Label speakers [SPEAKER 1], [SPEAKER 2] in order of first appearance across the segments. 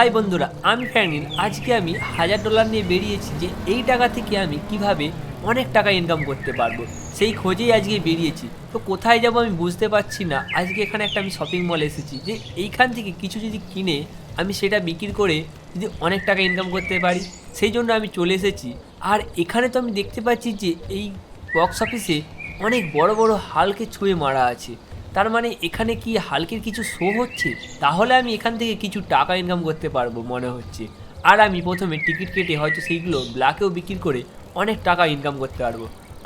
[SPEAKER 1] High বন্ধুরা, আমি ফ্যানিন আজকে আমি হাজার ডলার নিয়ে বেরিয়েছি যে এই টাকা থেকে আমি কীভাবে অনেক টাকা ইনকাম করতে পারব। সেই খোঁজেই আজকে বেরিয়েছি। তো কোথায় যাব আমি বুঝতে পারছি না। আজকে এখানে একটা আমি শপিং মল এসেছি যে এইখান থেকে কিছু যদি কিনে আমি সেটা বিক্রি করে যদি অনেক টাকা ইনকাম করতে পারি, সেই জন্য আমি চলে এসেছি। আর এখানে তো আমি দেখতে পাচ্ছি যে এই বক্স অফিসে অনেক বড় বড় হালকে ছুঁয়ে মারা আছে। তার মানে এখানে কি হালকের কিছু শো হচ্ছে? তাহলে আমি এখান থেকে কিছু টাকা ইনকাম করতে পারব মনে হচ্ছে। আর আমি প্রথমে টিকিট কেটে হয়তো সেইগুলো ব্ল্যাকেও বিক্রি করে অনেক টাকা ইনকাম করতে পারব।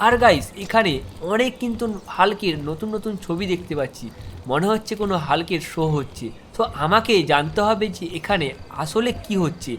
[SPEAKER 1] আর গাইস এখানে অনেক কিন্তু হালকের নতুন নতুন ছবি দেখতে পাচ্ছি। মনে হচ্ছে কোনো হালকের শো হচ্ছে। তো আমাকে জানতে হবে যে এখানে আসলে কি হচ্ছে।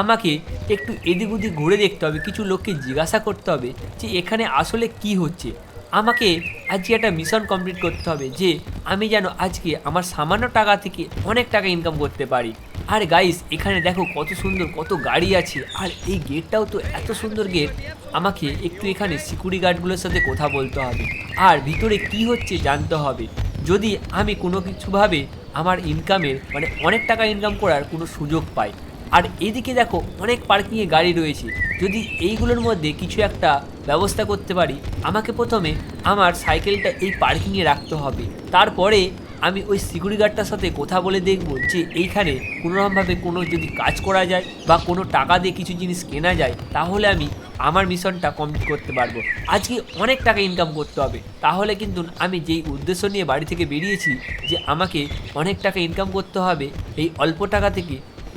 [SPEAKER 1] আমাকে একটু এদিক ওদিক ঘুরে দেখতে হবে, কিছু লোককে জিজ্ঞাসা করতে হবে যে এখানে আসলে কি হচ্ছে। আমাকে আজকে একটা মিশন কমপ্লিট করতে হবে যে আমি যেন আজকে আমার সামান্য টাকা থেকে অনেক টাকা ইনকাম করতে পারি। আর গাইস এখানে দেখো কত সুন্দর, কত গাড়ি আছে। আর এই গেটটাও তো এত সুন্দর গেট আমাকে একটু এখানে সিকিউরিটি গার্ডগুলোর সাথে কথা বলতে হবে। আর ভিতরে কি হচ্ছে জানতে হবে। যদি আমি কোনো কিছুভাবে আমার ইনকামের মানে অনেক টাকা ইনকাম করার কোনো সুযোগ পাই আর এদিকে দেখো অনেক পার্কিংয়ে গাড়ি রয়েছে। যদি এইগুলোর মধ্যে কিছু একটা ব্যবস্থা করতে পারি, আমাকে প্রথমে আমার সাইকেলটা এই পার্কিংয়ে রাখতে হবে। তারপরে আমি ওই সিকিউরিটি গার্ডটার সাথে কথা বলে দেখব যে এইখানে কোনোরকমভাবে কোনো যদি কাজ করা যায় বা কোনো টাকা দিয়ে কিছু জিনিস কেনা যায়, তাহলে আমি আমার মিশনটা কমপ্লিট করতে পারব। আজকে অনেক টাকা ইনকাম করতে হবে। তাহলে কিন্তু আমি যেই উদ্দেশ্য নিয়ে বাড়ি থেকে বেরিয়েছি যে আমাকে অনেক টাকা ইনকাম করতে হবে, এই অল্প টাকা থেকে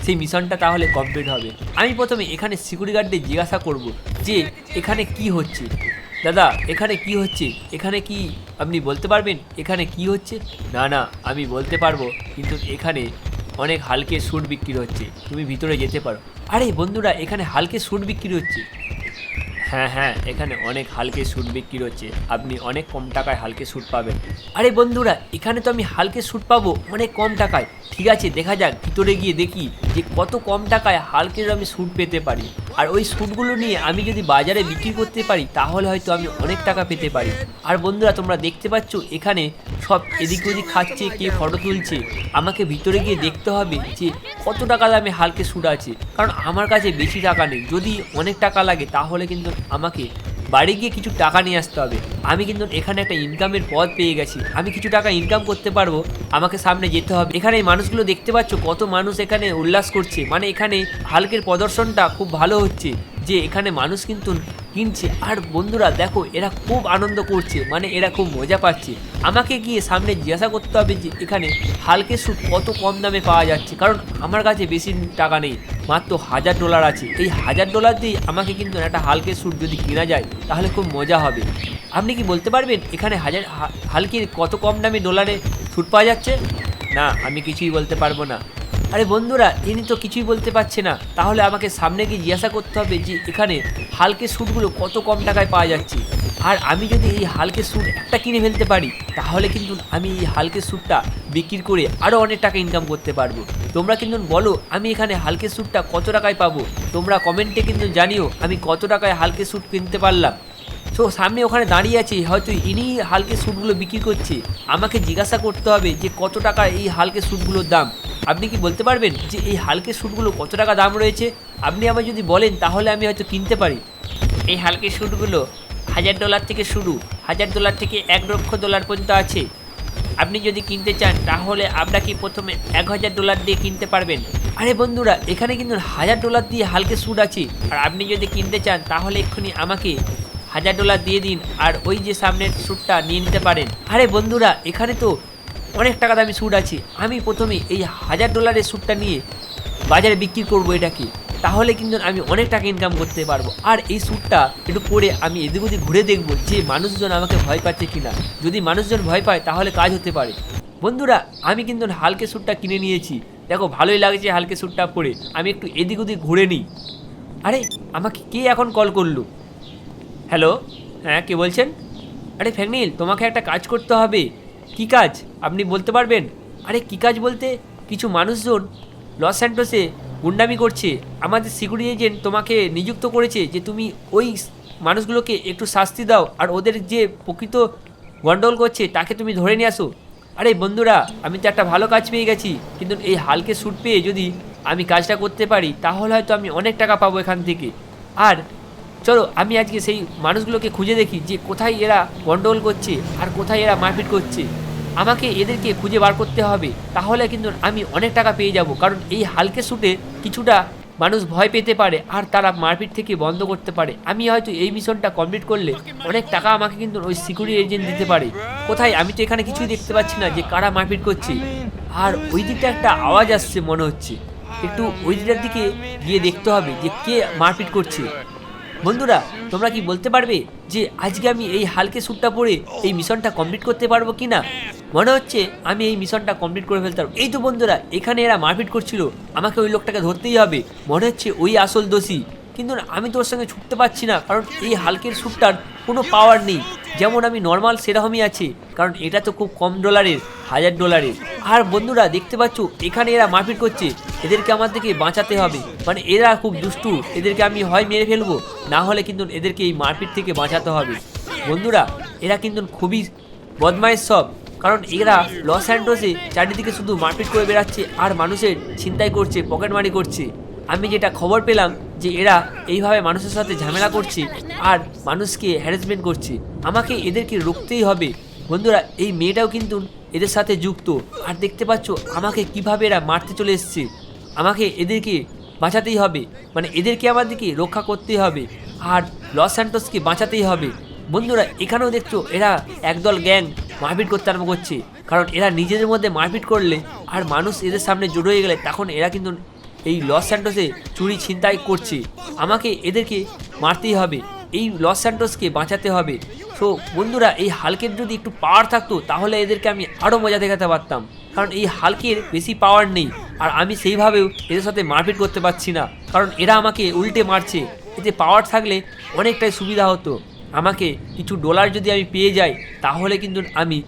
[SPEAKER 1] সেই মিশনটা তাহলে কমপ্লিট হবে। আমি প্রথমে এখানে সিকিউরিটি গার্ডদের জিজ্ঞাসা করব যে, এখানে কি হচ্ছে? দাদা, এখানে কি হচ্ছে? এখানে কি আপনি বলতে পারবেন? এখানে কি হচ্ছে? না না, আমি বলতে পারব, কিন্তু এখানে অনেক হালকে স্যুট বিক্রি হচ্ছে। তুমি ভিতরে যেতে পারো। আরে বন্ধুরা, এখানে হালকে স্যুট বিক্রি হচ্ছে। হ্যাঁ হ্যাঁ এখানে অনেক হালকে স্যুট বিক্রি হচ্ছে। আপনি অনেক কম টাকায় হালকে স্যুট পাবেন। আরে বন্ধুরা, এখানে তো আমি হালকে স্যুট পাবো অনেক কম টাকায়। ঠিক আছে, দেখা যাক, ভিতরে গিয়ে দেখি যে কত কম টাকায় হালকের আমি স্যুট পেতে পারি। আর ওই স্যুটগুলো নিয়ে আমি যদি বাজারে বিক্রি করতে পারি, তাহলে হয়তো আমি অনেক টাকা পেতে পারি। আর বন্ধুরা, তোমরা দেখতে পাচ্ছ, এখানে সব এদিক ওদিক খাচ্ছে, কে ফটো তুলছে। আমাকে ভিতরে গিয়ে দেখতে হবে যে কত টাকা দামে হালকে স্যুট আছে। কারণ আমার কাছে বেশি টাকা নেই। যদি অনেক টাকা লাগে, তাহলে কিন্তু আমাকে বাড়ি গিয়ে কিছু টাকা নিয়ে আসতে হবে। আমি কিন্তু এখানে একটা ইনকামের পথ পেয়ে গেছি। আমি কিছু টাকা ইনকাম করতে পারব, আমাকে সামনে যেতে হবে। এখানে মানুষগুলো দেখতে পাচ্ছ কত মানুষ এখানে উল্লাস করছে। মানে এখানে হালকের প্রদর্শনটা খুব ভালো হচ্ছে যে এখানে মানুষ কিন্তু কিনছে। আর বন্ধুরা, দেখো, এরা খুব আনন্দ করছে মানে এরা খুব মজা পাচ্ছে। আমাকে গিয়ে সামনে জিজ্ঞাসা করতে হবে যে, এখানে হালকে স্যুট কত কম দামে পাওয়া যাচ্ছে? কারণ আমার কাছে বেশি টাকা নেই, মাত্র হাজার ডলার আছে। এই হাজার ডলার দিয়ে আমাকে কিন্তু একটা হালকে স্যুট যদি কেনা যায়, তাহলে খুব মজা হবে। আপনি কি বলতে পারবেন, এখানে হাজার হালকের কত কম দামে ডলারে স্যুট পাওয়া যাচ্ছে? না, আমি কিছুই বলতে পারব না। আরে বন্ধুরা, ইনি তো কিছুই বলতে পারছে না। তাহলে আমাকে সামনে গিয়ে জিজ্ঞাসা করতে হবে যে, এখানে হালকে স্যুটগুলো কত কম টাকায় পাওয়া যাচ্ছে? আর আমি যদি এই হালকে স্যুট একটা কিনে ফেলতে পারি, তাহলে কিন্তু আমি এই হালকে স্যুটটা বিক্রি করে আরও অনেক টাকা ইনকাম করতে পারব। তোমরা কিন্তু বলো, আমি এখানে হালকে স্যুটটা কত টাকায় পাবো? তোমরা কমেন্টে কিন্তু জানিও, আমি কত টাকায় হালকে স্যুট কিনতে পারলাম। তো সামনে ওখানে দাঁড়িয়ে আছে, হয়তো ইনি হালকে স্যুটগুলো বিক্রি করছে। আমাকে জিজ্ঞাসা করতে হবে যে কত টাকা এই হালকে স্যুটগুলোর দাম? আপনি কি বলতে পারবেন যে এই হালকে স্যুটগুলো কত টাকা দাম রয়েছে? আপনি আমায় যদি বলেন, তাহলে আমি হয়তো কিনতে পারি। এই হালকে স্যুটগুলো হাজার ডলার থেকে শুরু, হাজার ডলার থেকে এক লক্ষ ডলার পর্যন্ত আছে। আপনি যদি কিনতে চান, তাহলে আপনাকে প্রথমে এক হাজার ডলার দিয়ে কিনতে পারবেন? আরে বন্ধুরা, এখানে কিন্তু হাজার ডলার দিয়ে হালকে স্যুট আছে। আর আপনি যদি কিনতে চান, তাহলে এক্ষুনি আমাকে হাজার ডলার দিয়ে দিন আর ওই যে সামনের স্যুটটা নিয়ে নিতে পারেন। আরে বন্ধুরা, এখানে তো অনেক টাকা দামি স্যুট আছে। আমি প্রথমে এই হাজার ডলারের স্যুটটা নিয়ে বাজারে বিক্রি করব এটাকে। তাহলে কিন্তু আমি অনেক টাকা ইনকাম করতে পারব। আর এই স্যুটটা একটু পরে আমি এদিক ওদিক ঘুরে দেখব যে মানুষজন আমাকে ভয় পাচ্ছে কিনা। যদি মানুষজন ভয় পায়, তাহলে কাজ হতে পারে। বন্ধুরা, আমি কিন্তু হালকে স্যুটটা কিনে নিয়েছি। দেখো, ভালোই লাগছে হালকে স্যুটটা পরে। আমি একটু এদিক ওদিক ঘুরে নিই। আরে, আমাকে কে এখন কল করল? হ্যালো হ্যাঁ কে বলছেন? আরে ফ্যাকনিল তোমাকে একটা কাজ করতে হবে। কি কাজ? আপনি বলতে পারবেন? আরে কি কাজ বলতে? কিছু মানুষজন লস অ্যান্টোসে গুন্ডামি করছে। আমাদের সিকিউরিটি এজেন্ট তোমাকে নিযুক্ত করেছে যে তুমি ওই মানুষগুলোকে একটু শাস্তি দাও আর ওদের যে প্রকৃত গন্ডগোল করছে তাকে তুমি ধরে নিয়ে আসো। আরে বন্ধুরা, আমি তো একটা ভালো কাজ পেয়ে গেছি, কিন্তু এই হালকে স্যুট পেয়ে যদি আমি কাজটা করতে পারি, তাহলে হয়তো আমি অনেক টাকা পাবো এখান থেকে। আর চলো, আমি আজকে সেই মানুষগুলোকে খুঁজে দেখি যে কোথায় এরা গন্ডগোল করছে আর কোথায় এরা মারপিট করছে। আমাকে এদেরকে খুঁজে বার করতে হবে, তাহলে কিন্তু আমি অনেক টাকা পেয়ে যাব, কারণ এই হালকে শুটে কিছুটা মানুষ ভয় পেতে পারে আর তারা মারপিট থেকে বন্ধ করতে পারে। আমি হয়তো এই মিশনটা কমপ্লিট করলে অনেক টাকা আমাকে কিন্তু ওই সিকিউরিটি এজেন্ট দিতে পারে। কোথায়? আমি তো এখানে কিছুই দেখতে পাচ্ছি না যে কারা মারপিট করছে। আর ওই দিকটা একটা আওয়াজ আসছে মনে হচ্ছে। একটু ওই দিকটার দিকে গিয়ে দেখতে হবে যে কে মারপিট করছে। বন্ধুরা, তোমরা কি বলতে পারবে যে আজকে আমি এই হালকে স্যুটটা পরে এই মিশনটা কমপ্লিট করতে পারব কি না মনে হচ্ছে আমি এই মিশনটা কমপ্লিট করে ফেলতে পারব এই তো বন্ধুরা, এখানে এরা মারপিট করছিল। আমাকে ওই লোকটাকে ধরতেই হবে। মনে হচ্ছে ওই আসল দোষী। কিন্তু আমি তোর সঙ্গে ছুটতে পারছি না, কারণ এই হালকের স্যুটটার কোনো পাওয়ার নেই। যেমন আমি নর্মাল সেরকমই আছি, কারণ এটা তো খুব কম ডলারের হাজার ডলারের আর বন্ধুরা, দেখতে পাচ্ছ, এখানে এরা মারপিট করছে, এদেরকে আমার থেকে বাঁচাতে হবে। মানে এরা খুব দুষ্টু, এদেরকে আমি হয় মেরে ফেলব, না হলে কিন্তু এদেরকে এই মারপিট থেকে বাঁচাতে হবে। বন্ধুরা, এরা কিন্তু খুবই বদমাইশ সব, কারণ এরা লস অ্যান্ডোসে চারিদিকে শুধু মারপিট করে বেড়াচ্ছে, আর মানুষের ছিনতাই করছে, পকেটমারি করছে। আমি যেটা খবর পেলাম যে এরা এইভাবে মানুষের সাথে ঝামেলা করছে আর মানুষকে হ্যারাসমেন্ট করছে। আমাকে এদেরকে রুখতেই হবে। বন্ধুরা, এই মেয়েটাও কিন্তু এদের সাথে যুক্ত। আর দেখতে পাচ্ছ, আমাকে কীভাবে এরা মারতে চলে এসছে। আমাকে এদেরকে বাঁচাতেই হবে। মানে এদেরকে আমাদেরকে রক্ষা করতেই হবে। আর লস স্যান্টোসকে বাঁচাতেই হবে। বন্ধুরা, এখানেও দেখছ, এরা একদল গ্যাং মারপিট করতে আরম্ভ করছে। কারণ এরা নিজেদের মধ্যে মারপিট করলে আর মানুষ এদের সামনে জড়ো হয়ে গেলে তখন এরা কিন্তু এই লস স্যান্টোসে চুরি ছিনতাই করছে। আমাকে এদেরকে মারতেই হবে। এই লস স্যান্টোসকে বাঁচাতে হবে। তো বন্ধুরা, এই হালকের যদি একটু পাওয়ার থাকতো, তাহলে এদেরকে আমি আরও মজা দেখাতে পারতাম। কারণ এই হালকের বেশি পাওয়ার নেই। আর আমি সেইভাবেও এদের সাথে মারপিট করতে পারছি না। কারণ এরা আমাকে উল্টে মারছে। এতে পাওয়ার থাকলে অনেকটাই সুবিধা হতো। আমাকে কিছু ডলার যদি আমি পেয়ে যাই, তাহলে কিন্তু আমি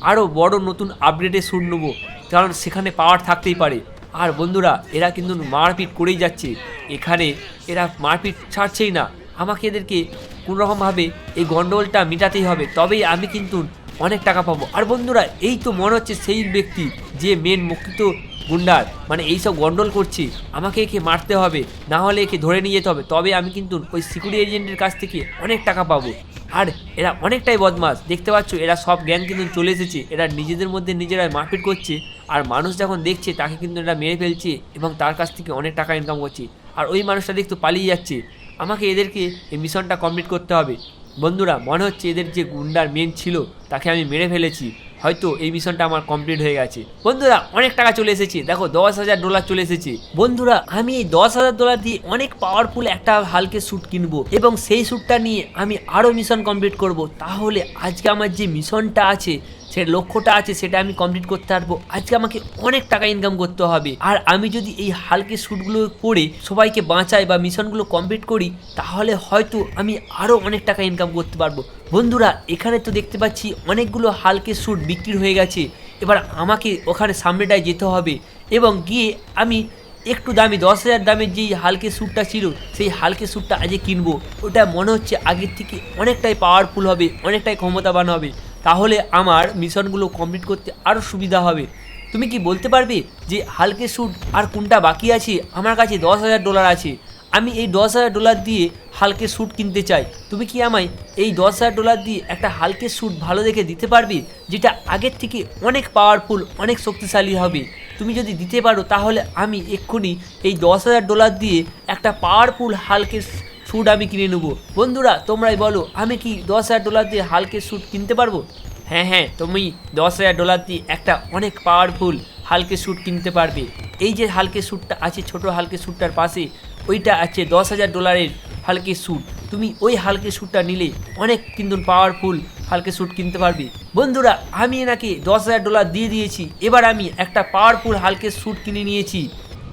[SPEAKER 1] আরও বড় নতুন আপডেটে শুট নেব। কারণ সেখানে পাওয়ার থাকতেই পারে। আর বন্ধুরা, এরা কিন্তু মারপিট করেই যাচ্ছে। এখানে এরা মারপিট ছাড়ছেই না। আমাকে এদেরকে কোনোরকমভাবে এই গন্ডগোলটা মেটাতেই হবে। তবেই আমি কিন্তু অনেক টাকা পাবো। আর বন্ধুরা, এই তো মনে হচ্ছে সেই ব্যক্তি যে মেন মুখিত গুন্ডার। মানে এইসব গন্ডল করছে। আমাকে একে মারতে হবে, না হলে একে ধরে নিয়ে যেতে হবে। তবে আমি কিন্তু ওই সিকিউরিটি এজেন্টের কাছ থেকে অনেক টাকা পাবো। আর এরা অনেকটাই বদমাস দেখতে পাচ্ছ, এরা সব জ্ঞান কিন্তু চলে এসেছে। এরা নিজেদের মধ্যে নিজেরাই মারপিট করছে। আর মানুষ যখন দেখছে, তাকে কিন্তু এরা মেরে ফেলছে এবং তার কাছ থেকে অনেক টাকা ইনকাম করছে। আর ওই মানুষটা দেখতে পালিয়ে যাচ্ছে। আমাকে এদেরকে এই মিশনটা কমপ্লিট করতে হবে। বন্ধুরা, মনে হচ্ছে এদের যে গুন্ডার মেন ছিল, তাকে আমি মেরে ফেলেছি। হয়তো এই মিশনটা আমার কমপ্লিট হয়ে গেছে। বন্ধুরা, অনেক টাকা চলে এসেছে। দেখো, দশ হাজার ডলার চলে এসেছে। বন্ধুরা, আমি এই দশ হাজার ডলার দিয়ে অনেক পাওয়ারফুল একটা হালকে স্যুট কিনবো এবং সেই স্যুটটা নিয়ে আমি আরও মিশন কমপ্লিট করব। তাহলে আজকে আমার যে মিশনটা আছে সে লক্ষ্যটা আছে সেটা আমি কমপ্লিট করতে পারব। আজকে আমাকে অনেক টাকা ইনকাম করতে হবে। আর আমি যদি এই হালকে শ্যুটগুলো করে সবাইকে বাঁচাই বা মিশনগুলো কমপ্লিট করি, তাহলে হয়তো আমি আরও অনেক টাকা ইনকাম করতে পারব। বন্ধুরা, এখানে তো দেখতে পাচ্ছি অনেকগুলো হালকে শ্যুট বিক্রি হয়ে গেছে। এবার আমাকে ওখানে সামনেটায় যেতে হবে এবং গিয়ে আমি একটু দামি, দশ হাজার দামের যেই হালকে স্যুটটা ছিল, সেই হালকে স্যুটটা আজকে কিনবো। ওটা মনে হচ্ছে আগের থেকে অনেকটাই পাওয়ারফুল হবে, অনেকটাই ক্ষমতাবান হবে। তাহলে আমার মিশনগুলো কমপ্লিট করতে আরও সুবিধা হবে। তুমি কি বলতে পারবে যে হালকে স্যুট আর কোনটা বাকি আছে? আমার কাছে দশ হাজার ডলার আছে। আমি এই দশ হাজার ডলার দিয়ে হালকে স্যুট কিনতে চাই। তুমি কি আমায় এই দশ হাজার ডলার দিয়ে একটা হালকে স্যুট ভালো দেখে দিতে পারবে, যেটা আগের থেকে অনেক পাওয়ারফুল অনেক শক্তিশালী হবে? তুমি যদি দিতে পারো, তাহলে আমি এক্ষুনি এই দশ হাজার ডলার দিয়ে একটা পাওয়ারফুল হালকে স্যুট আমি কিনে নেব। বন্ধুরা, তোমরাই বলো, আমি কি দশ হাজার ডলার দিয়ে হালকে স্যুট কিনতে পারব? হ্যাঁ হ্যাঁ তুমি দশ হাজার ডলার দিয়ে একটা অনেক পাওয়ারফুল হালকে স্যুট কিনতে পারবে। এই যে হালকে স্যুটটা আছে, ছোট হালকে স্যুটটার পাশে, ওইটা আছে দশ হাজার ডলারের হালকে স্যুট তুমি ওই হালকে স্যুটটা নিলে অনেক কিন্তু পাওয়ারফুল হালকে স্যুট কিনতে পারবে। বন্ধুরা, আমি এনাকে দশ হাজার ডলার দিয়ে দিয়েছি। এবার আমি একটা পাওয়ারফুল হালকে স্যুট কিনে নিয়েছি।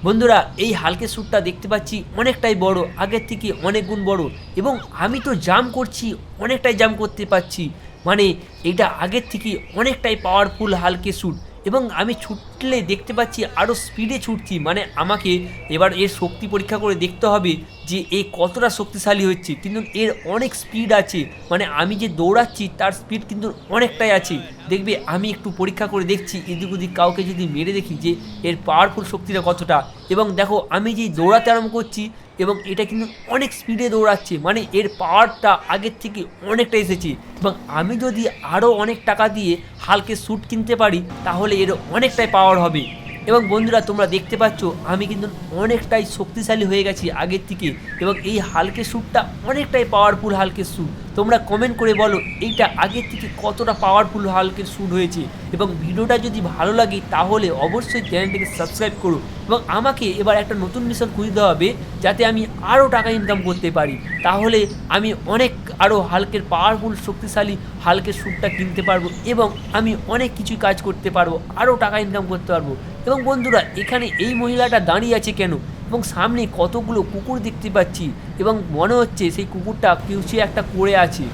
[SPEAKER 1] বন্ধুরা, এই হালকে স্যুটটা দেখতে পাচ্ছি অনেকটাই বড়, আগের থেকে অনেক গুণ বড় এবং আমি তো জাম করছি, অনেকটাই জাম করতে পারছি। মানে এটা আগের থেকে অনেকটাই পাওয়ারফুল হালকে স্যুট। এবং আমি ছুটলে দেখতে পাচ্ছি আরও স্পিডে ছুটছি। মানে আমাকে এবার এর শক্তি পরীক্ষা করে দেখতে হবে যে এ কতটা শক্তিশালী হচ্ছে। কিন্তু এর অনেক স্পিড আছে। মানে আমি যে দৌড়াচ্ছি, তার স্পিড কিন্তু অনেকটাই আছে। দেখবে, আমি একটু পরীক্ষা করে দেখছি, এদিক ওদিক কাউকে যদি মেরে দেখি যে এর পাওয়ারফুল শক্তিটা কতটা। এবং দেখো, আমি যেই দৌড়াতে আরম্ভ করছি এবং এটা কিন্তু অনেক স্পিডে দৌড়াচ্ছে। মানে এর পাওয়ারটা আগের থেকে অনেকটা এসেছে। এবং আমি যদি আরও অনেক টাকা দিয়ে হালকে স্যুট কিনতে পারি, তাহলে এর অনেকটাই পাওয়ার হবে। এবং বন্ধুরা, তোমরা দেখতে পাচ্ছ, আমি কিন্তু অনেকটাই শক্তিশালী হয়ে গেছি আগের থেকে, এবং এই হালকে স্যুটটা অনেকটাই পাওয়ারফুল হালকের স্যুট তোমরা কমেন্ট করে বলো, এইটা আগের থেকে কতটা পাওয়ারফুল হালকের স্যুট হয়েছে? এবং ভিডিওটা যদি ভালো লাগে, তাহলে অবশ্যই চ্যানেলটিকে সাবস্ক্রাইব করো। এবং আমাকে এবার একটা নতুন মিশন খুঁজতে হবে, যাতে আমি আরও টাকা ইনকাম করতে পারি। তাহলে আমি অনেক আরও হালকের পাওয়ারফুল শক্তিশালী হালকের স্যুটটা কিনতে পারব, এবং আমি অনেক কিছু কাজ করতে পারব, আরও টাকা ইনকাম করতে পারব। এবং বন্ধুরা, এখানে এই মহিলাটা দাঁড়িয়ে আছে কেন? এবং সামনে কতগুলো কুকুর দেখতে পাচ্ছি, এবং মনে হচ্ছে সেই কুকুরটা কিছু একটা করে আছে।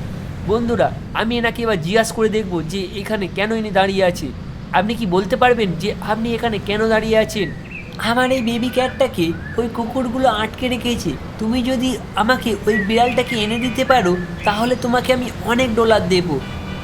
[SPEAKER 1] বন্ধুরা, আমি এনাকে এবার জিজ্ঞাসা করে দেখব যে এখানে কেন ইনি দাঁড়িয়ে আছে? আপনি কি বলতে পারবেন যে আপনি এখানে কেন দাঁড়িয়ে আছেন? আমার এই বেবি ক্যাটটাকে ওই কুকুরগুলো আটকে রেখেছে। তুমি যদি আমাকে ওই বিড়ালটাকে এনে দিতে পারো, তাহলে তোমাকে আমি অনেক ডলার দেবো।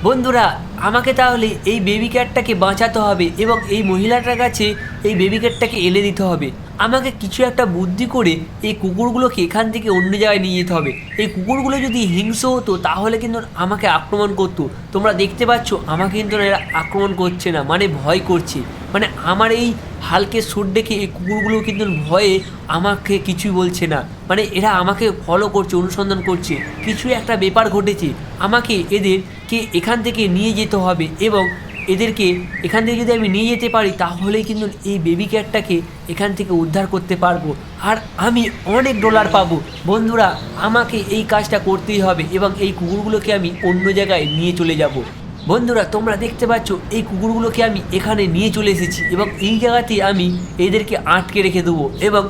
[SPEAKER 1] বন্ধুরা, আমাকে তাহলে এই বেবি ক্যাটটাকে বাঁচাতে হবে এবং এই মহিলাটার কাছে এই বেবি ক্যাটটাকে এনে দিতে হবে। আমাকে কিছু একটা বুদ্ধি করে এই কুকুরগুলোকে এখান থেকে অন্য জায়গায় নিয়ে যেতে হবে। এই কুকুরগুলো যদি হিংস হতো, তাহলে কিন্তু আমাকে আক্রমণ করতো। তোমরা দেখতে পাচ্ছ, আমাকে কিন্তু এরা আক্রমণ করছে না মানে ভয় করছে। মানে আমার এই হালকে সুট দেখে এই কুকুরগুলো কিন্তু ভয়ে আমাকে কিছুই বলছে না। মানে এরা আমাকে ফলো করছে, অনুসন্ধান করছে। কিছু একটা ব্যাপার ঘটেছে। আমাকে এদেরকে এখান থেকে নিয়ে যেতে হবে এবং এদেরকে এখান থেকে যদি আমি নিয়ে যেতে পারি, তাহলেই কিন্তু এই বেবি ক্যাটটাকে এখান থেকে উদ্ধার করতে পারব। আর আমি অনেক ডলার পাবো। বন্ধুরা, আমাকে এই কাজটা করতেই হবে এবং এই কুকুরগুলোকে আমি অন্য জায়গায় নিয়ে চলে যাব। বন্ধুরা, তোমরা দেখতে পাচ্ছ, এই কুকুরগুলোকে আমি এখানে নিয়ে চলে এসেছি এবং এই জায়গাতে আমি এদেরকে আটকে রেখে দেবো এবং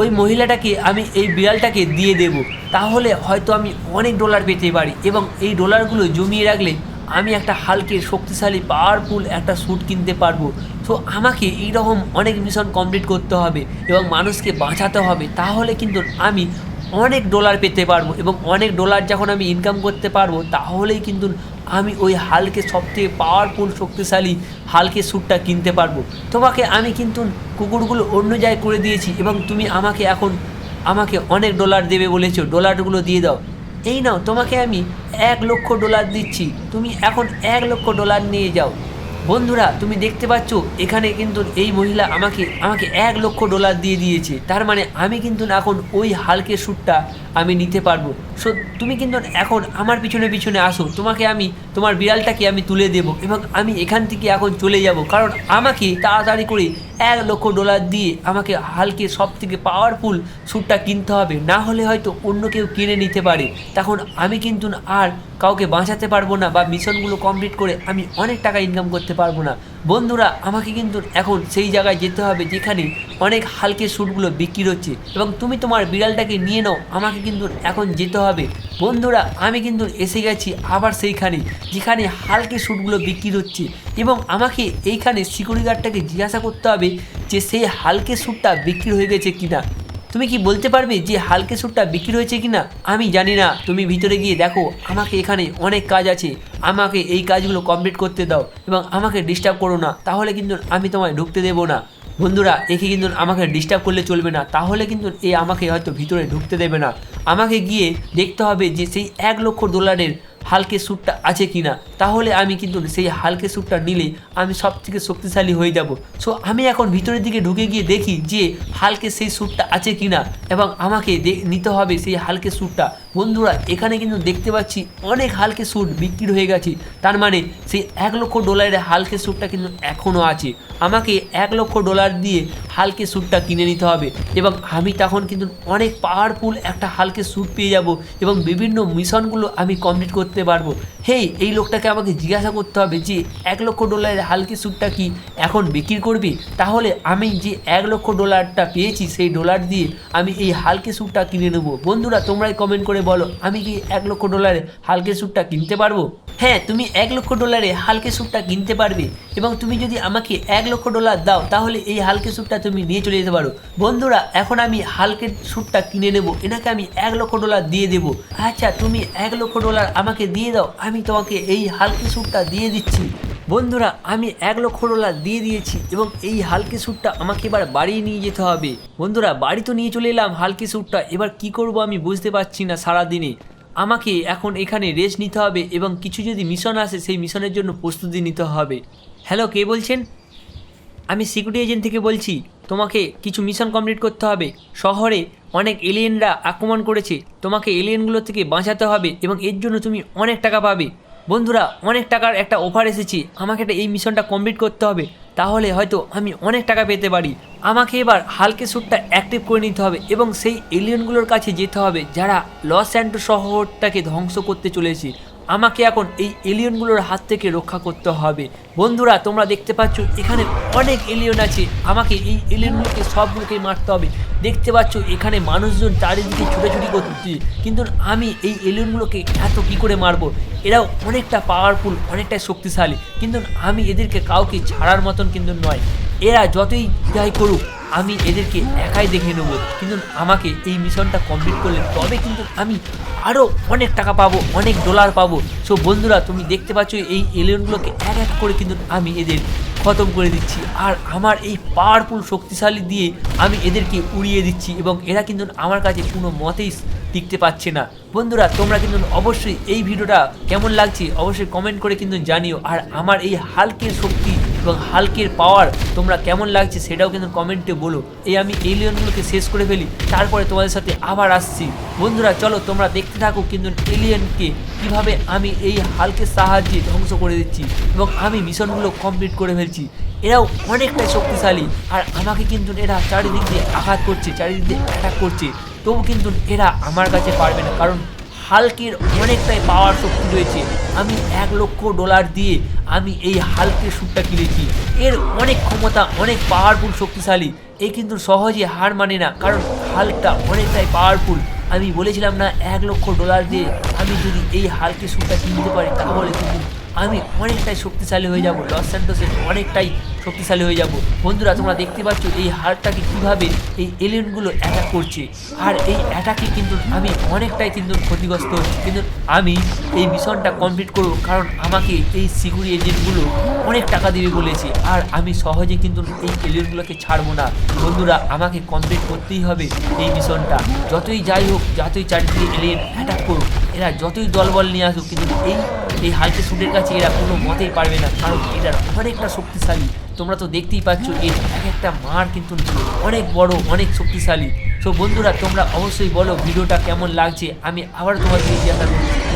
[SPEAKER 1] ওই মহিলাটাকে আমি এই বিড়ালটাকে দিয়ে দেব। তাহলে হয়তো আমি অনেক ডলার পেতে পারি এবং এই ডলারগুলো জমিয়ে রাখলে আমি একটা হালকে শক্তিশালী পাওয়ারফুল একটা স্যুট কিনতে পারব। তো আমাকে এইরকম অনেক মিশন কমপ্লিট করতে হবে এবং মানুষকে বাঁচাতে হবে। তাহলে কিন্তু আমি অনেক ডলার পেতে পারব এবং অনেক ডলার যখন আমি ইনকাম করতে পারব, তাহলেই কিন্তু আমি ওই হালকে সবথেকে পাওয়ারফুল শক্তিশালী হালকে স্যুটটা কিনতে পারব। তোমাকে আমি কিন্তু কুকুরগুলো অন্য জায়গায় করে দিয়েছি এবং তুমি আমাকে এখন আমাকে অনেক ডলার দেবে বলেছ। ডলারগুলো দিয়ে দাও। এই নাও, তোমাকে আমি এক লক্ষ ডলার দিচ্ছি। তুমি এখন এক লক্ষ ডলার নিয়ে যাও। বন্ধুরা, তুমি দেখতে পাচ্ছ, এখানে কিন্তু এই মহিলা আমাকে আমাকে এক লক্ষ ডলার দিয়ে দিয়েছে। তার মানে আমি কিন্তু এখন ওই হালকে শ্যুটটা আমি নিতে পারব। সো তুমি কিন্তু এখন আমার পিছনে পিছনে আসো। তোমাকে আমি, তোমার বিড়ালটাকে আমি তুলে দেব এবং আমি এখান থেকে এখন চলে যাব। কারণ আমাকে তাড়াতাড়ি করে এক লক্ষ ডলার দিয়ে আমাকে হালকে সব থেকে পাওয়ারফুল শ্যুটটা কিনতে হবে। না হলে হয়তো অন্য কেউ কিনে নিতে পারে। তখন আমি কিন্তু আর কাউকে বাঁচাতে পারব না বা মিশনগুলো কমপ্লিট করে আমি অনেক টাকা ইনকাম করতে পারব না। বন্ধুরা, আমাকে কিন্তু এখন সেই জায়গায় যেতে হবে যেখানে অনেক হালকে শ্যুটগুলো বিক্রি হচ্ছে এবং তুমি তোমার বিড়ালটাকে নিয়ে নাও, আমাকে কিন্তু এখন যেতে হবে। বন্ধুরা, আমি কিন্তু এসে গেছি আবার সেইখানে, যেখানে হালকে শ্যুটগুলো বিক্রি হচ্ছে এবং আমাকে এইখানে সিকিউরিটি গার্ডটাকে জিজ্ঞাসা করতে হবে যে সেই হালকে শ্যুটটা বিক্রি হয়ে গেছে কিনা। তুমি কি বলতে পারবে যে হালকে স্যুটটা বিক্রি হয়েছে কি না আমি জানি না। তুমি ভিতরে গিয়ে দেখো, আমাকে এখানে অনেক কাজ আছে। আমাকে এই কাজগুলো কমপ্লিট করতে দাও এবং আমাকে ডিস্টার্ব করো না। তাহলে কিন্তু আমি তোমায় ঢুকতে দেবো না। বন্ধুরা, একে কিন্তু আমাকে ডিস্টার্ব করলে চলবে না। তাহলে কিন্তু এ আমাকে হয়তো ভিতরে ঢুকতে দেবে না। আমাকে গিয়ে দেখতে হবে যে সেই এক লক্ষ ডলারের হালকে স্যুটটা আছে কি না তাহলে আমি কিন্তু সেই হালকে স্যুটটা নিলে আমি সব থেকে শক্তিশালী হয়ে যাব। সো আমি এখন ভিতরের দিকে ঢুকে গিয়ে দেখি যে হালকে সেই স্যুটটা আছে কি না এবং আমাকে নিতে হবে সেই হালকে স্যুটটা। বন্ধুরা, এখানে কিন্তু দেখতে পাচ্ছি অনেক হালকে স্যুট বিক্রি হয়ে গেছে। তার মানে সেই এক লক্ষ ডলারের হালকে স্যুটটা কিন্তু এখনও আছে। আমাকে এক লক্ষ ডলার দিয়ে হালকে স্যুটটা কিনে নিতে হবে এবং আমি তখন কিন্তু অনেক পাওয়ারফুল একটা হালকে স্যুট পেয়ে যাব এবং বিভিন্ন মিশনগুলো আমি কমপ্লিট করতে পারব। হেই, এই লোকটাকে আমাকে জিজ্ঞাসা করতে হবে যে, এক লক্ষ ডলারের হালকে স্যুটটা কি এখন বিক্রি করবি? তাহলে আমি যে এক লক্ষ ডলারটা পেয়েছি, সেই ডলার দিয়ে আমি এই হালকে স্যুটটা কিনে নেব। বন্ধুরা, তোমরাই কমেন্ট করে বলো, আমি কি এক লক্ষ ডলারে হালকে স্যুটটা কিনতে পারব? হ্যাঁ তুমি এক লক্ষ ডলারে হালকে স্যুটটা কিনতে পারবে এবং তুমি যদি আমাকে এক লক্ষ ডলার দাও, তাহলে এই হালকে স্যুটটা তুমি নিয়ে চলে যেতে পারো। বন্ধুরা, এখন আমি হালকে স্যুটটা কিনে নেব, এনাকে আমি এক লক্ষ ডলার দিয়ে দেবো। আচ্ছা তুমি এক লক্ষ ডলার আমাকে দিয়ে দাও, আমি তোমাকে এই হালকে স্যুটটা দিয়ে দিচ্ছি। বন্ধুরা, আমি এক লক্ষ ডলার দিয়ে দিয়েছি এবং এই হালকি স্যুটটা আমাকে এবার বাড়ি নিয়ে যেতে হবে। বন্ধুরা, বাড়ি তো নিয়ে চলে এলাম হালকি স্যুটটা, এবার কি করব আমি বুঝতে পারছি না সারাদিনে। আমাকে এখন এখানে রেস্ট নিতে হবে এবং কিছু যদি মিশন আসে, সেই মিশনের জন্য প্রস্তুতি নিতে হবে। হ্যালো কে বলছেন? আমি সিকিউরিটি এজেন্ট থেকে বলছি, তোমাকে কিছু মিশন কমপ্লিট করতে হবে। শহরে অনেক এলিয়েনরা আক্রমণ করেছে, তোমাকে এলিয়েনগুলো থেকে বাঁচাতে হবে এবং এর জন্য তুমি অনেক টাকা পাবে। বন্ধুরা, অনেক টাকার একটা অফার এসেছে। আমাকে একটা এই মিশনটা কমপ্লিট করতে হবে। তাহলে হয়তো আমি অনেক টাকা পেতে পারি। আমাকে এবার হালকে স্যুটটা অ্যাক্টিভ করে নিতে হবে এবং সেই এলিয়নগুলোর কাছে যেতে হবে যারা লস অ্যান্ড শহরটাকে ধ্বংস করতে চলেছে। আমাকে এখন এই এলিয়নগুলোর হাত থেকে রক্ষা করতে হবে। বন্ধুরা, তোমরা দেখতে পাচ্ছ এখানে অনেক এলিয়ন আছে। আমাকে এই এলিয়নগুলোকে সবগুলোকে মারতে হবে। দেখতে পাচ্ছ এখানে মানুষজন চারিদিকে ছুটাছুটি করছে। কিন্তু আমি এই এলিয়নগুলোকে এত কি করে মারবো? এরাও অনেকটা পাওয়ারফুল অনেকটা শক্তিশালী। কিন্তু আমি এদেরকে কাউকে ছাড়ার মতন কিন্তু নয়। এরা যতই যাই করুক আমি এদেরকে একাই দেখে নেব, কিন্তু আমাকে এই মিশনটা কমপ্লিট করলে তবে কিন্তু আমি আরও অনেক টাকা পাবো, অনেক ডলার পাবো। সো বন্ধুরা, তুমি দেখতে পাচ্ছ এই এলিয়নগুলোকে এক এক করে কিন্তু আমি এদের খতম করে দিচ্ছি। আর আমার এই পাওয়ারফুল শক্তিশালী দিয়ে আমি এদেরকে উড়িয়ে দিচ্ছি এবং এরা কিন্তু আমার কাছে কোনো মতেই টিকতে পারছে না। বন্ধুরা, তোমরা কিন্তু অবশ্যই এই ভিডিওটা কেমন লাগছে অবশ্যই কমেন্ট করে কিন্তু জানিও। আর আমার এই হালকের শক্তি এবং হালকের পাওয়ার তোমরা কেমন লাগছে সেটাও কিন্তু কমেন্টে বলো। এই আমি এলিয়নগুলোকে শেষ করে ফেলি, তারপরে তোমাদের সাথে আবার আসছি। বন্ধুরা, চলো তোমরা দেখতে থাকো কিন্তু এলিয়নকে কীভাবে আমি এই হালকের সাহায্যে ধ্বংস করে দিচ্ছি এবং আমি মিশনগুলো কমপ্লিট করে ফেলছি। এরাও অনেকটাই শক্তিশালী আর আমাকে কিন্তু এরা চারিদিক দিয়ে আঘাত করছে, চারিদিক দিয়ে অ্যাটাক করছে। তবু কিন্তু এরা আমার কাছে পারবে না, কারণ হালকের অনেকটাই পাওয়ার শক্তি রয়েছে আমি এক লক্ষ ডলার দিয়ে আমি এই হালকের স্যুটটা কিনেছি। এর অনেক ক্ষমতা, অনেক পাওয়ারফুল শক্তিশালী। এ কিন্তু সহজে হার মানে না, কারণ হালকটা অনেকটাই পাওয়ারফুল আমি বলেছিলাম না, এক লক্ষ ডলার দিয়ে আমি যদি এই হালকের স্যুটটা কিনতে পারি, তাহলে কিন্তু আমি অনেকটাই শক্তিশালী হয়ে যাব লস স্যান্টোসের অনেকটাই শক্তিশালী হয়ে যাব। বন্ধুরা, তোমরা দেখতে পাচ্ছ এই হারটাকে কীভাবে এই এলিয়েনগুলো অ্যাটাক করছে। আর এই অ্যাটাকে কিন্তু আমি অনেকটাই কিন্তু ক্ষতিগ্রস্ত হচ্ছি। কিন্তু আমি এই মিশনটা কমপ্লিট করব কারণ আমাকে এই সিকিউরিটি এজেন্টগুলো অনেক টাকা দেবে বলেছে। আর আমি সহজে কিন্তু এই এলিয়েনগুলোকে ছাড়বো না। বন্ধুরা, আমাকে কমপ্লিট করতেই হবে এই মিশনটা যতই যাই হোক, যতই চারিদিকে এলিয়েন অ্যাটাক করুক, এরা যতই দলবল নিয়ে আসুক, কিন্তু এই এই হালকে সুটের কাছে এরা কোনো মতেই পারবে না, কারণ এরা অনেকটা শক্তিশালী। তোমরা তো দেখতেই পাচ্ছ, এর এক একটা মার কিন্তু অনেক বড়, অনেক শক্তিশালী। তো বন্ধুরা, তোমরা অবশ্যই বলো ভিডিওটা কেমন লাগছে, আমি আবার তোমাদের জিজ্ঞাসা করছি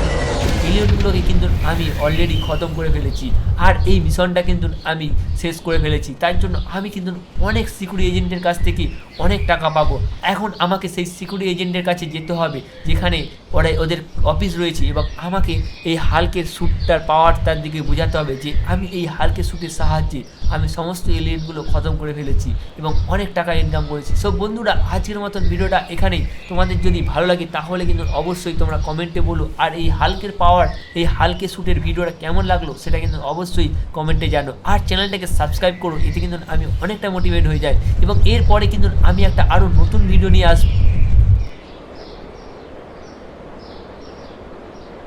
[SPEAKER 1] এলিয়নগুলোকে কিন্তু আমি অলরেডি খতম করে ফেলেছি। আর এই মিশনটা কিন্তু আমি শেষ করে ফেলেছি। তার জন্য আমি কিন্তু অনেক সিকিউরিটি এজেন্টের কাছ থেকে অনেক টাকা পাবো। এখন আমাকে সেই সিকিউরিটি এজেন্টের কাছে যেতে হবে, যেখানে ওরাই ওদের অফিস রয়েছে এবং আমাকে এই হালকের স্যুটটার পাওয়ার তার দিকে বোঝাতে হবে যে আমি এই হালকের স্যুটের সাহায্যে আমি সমস্ত এলিয়েনগুলো খতম করে ফেলেছি এবং অনেক টাকা ইনকাম করেছি। সব বন্ধুরা, আজকের মতন ভিডিওটা এখানেই। তোমাদের যদি ভালো লাগে, তাহলে কিন্তু অবশ্যই তোমরা কমেন্টে বলো। আর এই হালকের পাওয়ার এই হালকে শ্যুটের ভিডিওটা কেমন লাগল, সেটা কিন্তু অবশ্যই কমেন্টে জানো। আর চ্যানেলটাকে সাবস্ক্রাইব করো, এতে কিন্তু আমি অনেকটা মোটিভেট হয়ে যাই। এবং এরপরে কিন্তু আমি একটা আরও নতুন ভিডিও নিয়ে আসব।